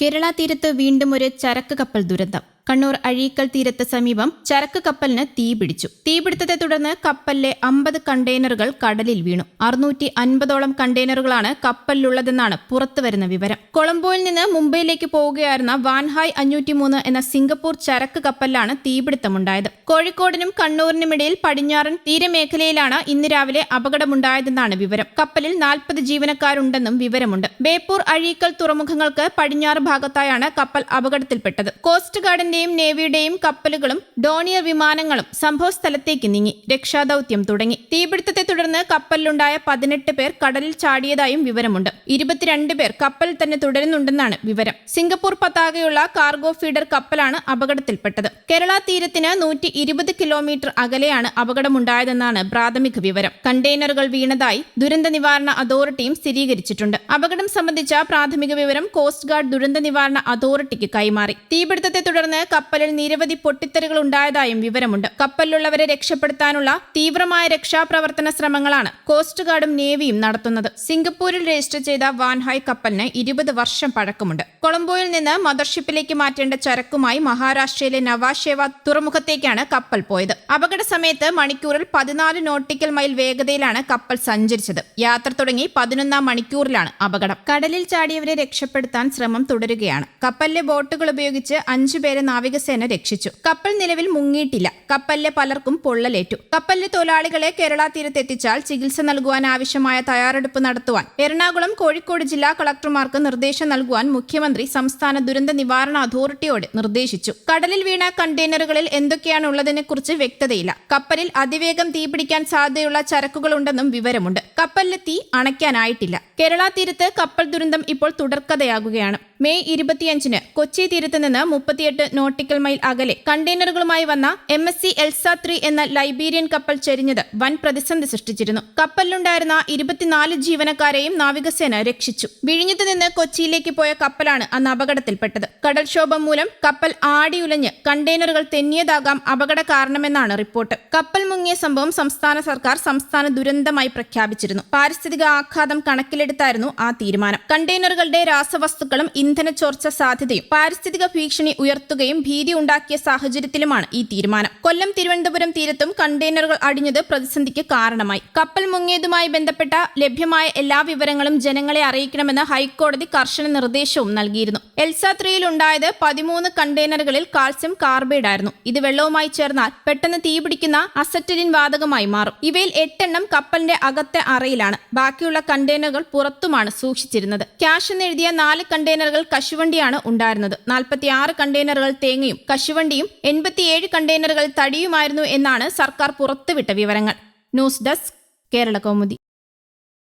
കേരള തീരത്ത് വീണ്ടും ഒരു ചരക്ക് കപ്പൽ ദുരന്തം. കണ്ണൂർ അഴീക്കൽ തീരത്ത് സമീപം ചരക്ക് കപ്പലിന് തീപിടിച്ചു തീപിടുത്തത്തെ തുടർന്ന് കപ്പലിലെ അമ്പത് കണ്ടെയ്നറുകൾ കടലിൽ വീണു. അറുന്നൂറ്റി അൻപതോളം കണ്ടെയ്നറുകളാണ് കപ്പലിലുള്ളതെന്നാണ് പുറത്തുവരുന്ന വിവരം. കൊളംബോയിൽ നിന്ന് മുംബൈയിലേക്ക് പോവുകയായിരുന്ന വാൻഹായ് അഞ്ഞൂറ്റിമൂന്ന് എന്ന സിംഗപ്പൂർ ചരക്ക് കപ്പലിലാണ് തീപിടുത്തമുണ്ടായത് കോഴിക്കോടിനും കണ്ണൂരിനുമിടയിൽ പടിഞ്ഞാറൻ തീരമേഖലയിലാണ് ഇന്ന് രാവിലെ അപകടമുണ്ടായതെന്നാണ് വിവരം. കപ്പലിൽ നാൽപ്പത് ജീവനക്കാരുണ്ടെന്നും വിവരമുണ്ട്. ബേപ്പൂർ അഴീക്കൽ തുറമുഖങ്ങൾക്ക് പടിഞ്ഞാറ് ഭാഗത്തായാണ് കപ്പൽ അപകടത്തിൽപ്പെട്ടത്. കോസ്റ്റ് ഗാർഡിന്റെയും നേവിയുടെയും കപ്പലുകളും ഡോണിയർ വിമാനങ്ങളും സംഭവ സ്ഥലത്തേക്ക് നീങ്ങി. രക്ഷാദൌത്യം തുടങ്ങി. തീപിടുത്തത്തെ തുടർന്ന് കപ്പലിലുണ്ടായ പതിനെട്ട് പേർ കടലിൽ ചാടിയതായും വിവരമുണ്ട്. ഇരുപത്തിരണ്ട് പേർ കപ്പൽ തന്നെ തുടരുന്നുണ്ടെന്നാണ് വിവരം. സിംഗപ്പൂർ പതാകയുള്ള കാർഗോ ഫീഡർ കപ്പലാണ് അപകടത്തിൽപ്പെട്ടത്. കേരള തീരത്തിന് നൂറ്റി ഇരുപത് കിലോമീറ്റർ അകലെയാണ് അപകടമുണ്ടായതെന്നാണ് പ്രാഥമിക വിവരം. കണ്ടെയ്നറുകൾ വീണതായി ദുരന്ത നിവാരണ അതോറിറ്റിയും സ്ഥിരീകരിച്ചിട്ടുണ്ട്. അപകടം സംബന്ധിച്ച പ്രാഥമിക വിവരം കോസ്റ്റ് ഗാർഡ് ദുരന്ത നിവാരണ അതോറിറ്റിക്ക് കൈമാറി. തീപിടുത്തത്തെ തുടർന്ന് കപ്പലിൽ നിരവധി പൊട്ടിത്തെറികൾ ഉണ്ടായതായും വിവരമുണ്ട്. കപ്പലിലുള്ളവരെ രക്ഷപ്പെടുത്താനുള്ള തീവ്രമായ രക്ഷാപ്രവർത്തന ശ്രമങ്ങളാണ് കോസ്റ്റ് ഗാർഡും നേവിയും നടത്തുന്നത്. സിംഗപ്പൂരിൽ രജിസ്റ്റർ ചെയ്ത വാൻഹായ് കപ്പലിന് ഇരുപത് വർഷം പഴക്കമുണ്ട്. കൊളംബോയിൽ നിന്ന് മദർഷിപ്പിലേക്ക് മാറ്റേണ്ട ചരക്കുമായി മഹാരാഷ്ട്രയിലെ നവാഷേവ തുറമുഖത്തേക്കാണ് കപ്പൽ പോയത്. അപകട സമയത്ത് മണിക്കൂറിൽ പതിനാല് നോട്ടിക്കൽ മൈൽ വേഗതയിലാണ് കപ്പൽ സഞ്ചരിച്ചത്. യാത്ര തുടങ്ങി പതിനൊന്നാം മണിക്കൂറിലാണ് അപകടം. കടലിൽ ചാടിയവരെ രക്ഷപ്പെടുത്താൻ ശ്രമം തുടരുകയാണ്. കപ്പലിലെ ബോട്ടുകൾ ഉപയോഗിച്ച് അഞ്ചുപേരെ നാവികസേന രക്ഷിച്ചു. കപ്പൽ നിലവിൽ മുങ്ങിയിട്ടില്ല. കപ്പലിലെ പലർക്കും പൊള്ളലേറ്റു. കപ്പലിലെ തൊഴിലാളികളെ കേരള തീരത്തെത്തിച്ചാൽ ചികിത്സ നൽകുവാൻ ആവശ്യമായ തയ്യാറെടുപ്പ് നടത്തുവാൻ എറണാകുളം കോഴിക്കോട് ജില്ലാ കളക്ടർമാർക്ക് നിർദ്ദേശം നൽകുവാൻ മുഖ്യമന്ത്രി സംസ്ഥാന ദുരന്ത നിവാരണ അതോറിറ്റിയോട് നിർദ്ദേശിച്ചു. കടലിൽ വീണ കണ്ടെയ്നറുകളിൽ എന്തൊക്കെയാണുള്ളതിനെ കുറിച്ച് വ്യക്തതയില്ല. കപ്പലിൽ അതിവേഗം തീപിടിക്കാൻ സാധ്യതയുള്ള ചരക്കുകളുണ്ടെന്നും വിവരമുണ്ട്. കപ്പലിലെ തീ അണയ്ക്കാനായിട്ടില്ല. കേരള തീരത്ത് കപ്പൽ ദുരന്തം ഇപ്പോൾ തുടർക്കഥയാകുകയാണ്. മെയ് ഇരുപത്തിയഞ്ചിന് കൊച്ചി തീരത്ത് നിന്ന് മുപ്പത്തിയെട്ട് നോട്ടിക്കൽ മൈൽ അകലെ കണ്ടെയ്നറുകളുമായി വന്ന M S C Elsa three എന്ന ലൈബീരിയൻ കപ്പൽ ചെരിഞ്ഞത് വൻ പ്രതിസന്ധി സൃഷ്ടിച്ചിരുന്നു. കപ്പലിലുണ്ടായിരുന്ന ഇരുപത്തിനാല് ജീവനക്കാരെയും നാവികസേന രക്ഷിച്ചു. വിഴിഞ്ഞത്ത് നിന്ന് കൊച്ചിയിലേക്ക് പോയ കപ്പലാണ് അന്ന് അപകടത്തിൽപ്പെട്ടത്. കടൽക്ഷോഭം മൂലം കപ്പൽ ആടിയുലഞ്ഞ് കണ്ടെയ്നറുകൾ തെന്നിയതാകാം അപകട കാരണമെന്നാണ് റിപ്പോർട്ട്. കപ്പൽ മുങ്ങിയ സംഭവം സംസ്ഥാന സർക്കാർ സംസ്ഥാന ദുരന്തമായി പ്രഖ്യാപിച്ചിരുന്നു. പാരിസ്ഥിതിക ആഘാതം കണക്കിലെടുത്തായിരുന്നു ആ തീരുമാനം. കണ്ടെയ്നറുകളുടെ രാസവസ്തുക്കളും ഇന്ധന ചോർച്ച സാധ്യതയും പാരിസ്ഥിതിക ഭീഷണി ഉയർത്തുകയും ഭീതി ഉണ്ടാക്കിയ സാഹചര്യത്തിലുമാണ് ഈ തീരുമാനം. കൊല്ലം തിരുവനന്തപുരം തീരത്തും കണ്ടെയ്നറുകൾ അടിഞ്ഞത് പ്രതിസന്ധിക്ക് കാരണമായി. കപ്പൽ മുങ്ങിയതുമായി ബന്ധപ്പെട്ട ലഭ്യമായ എല്ലാ വിവരങ്ങളും ജനങ്ങളെ അറിയിക്കണമെന്ന് ഹൈക്കോടതി കർശന നിർദ്ദേശവും നൽകിയിരുന്നു. എൽസ ത്രീയിൽ ഉണ്ടായത് പതിമൂന്ന് കണ്ടെയ്നറുകളിൽ കാൽസ്യം കാർബൈഡ് ആയിരുന്നു ഇത് വെള്ളവുമായി ചേർന്നാൽ പെട്ടെന്ന് തീപിടിക്കുന്ന അസറ്റലിൻ വാതകമായി മാറും. ഇവയിൽ എട്ടെണ്ണം കപ്പലിന്റെ അകത്തെ അറയിലാണ്. ബാക്കിയുള്ള കണ്ടെയ്നറുകൾ പുറത്തുമാണ് സൂക്ഷിച്ചിരുന്നത്. ക്യാഷ് എന്നെഴുതിയ നാല് കണ്ടെയ്നറുകൾ കശുവണ്ടിയാണ് ഉണ്ടായിരുന്നത്. നാൽപ്പത്തിയാറ് കണ്ടെയ്നറുകൾ തേങ്ങയും കശുവണ്ടിയും എൺപത്തിയേഴ് കണ്ടെയ്നറുകൾ തടിയുമായിരുന്നു എന്നാണ് സർക്കാർ പുറത്തുവിട്ട വിവരങ്ങൾ. News desk Kerala Kaumudi.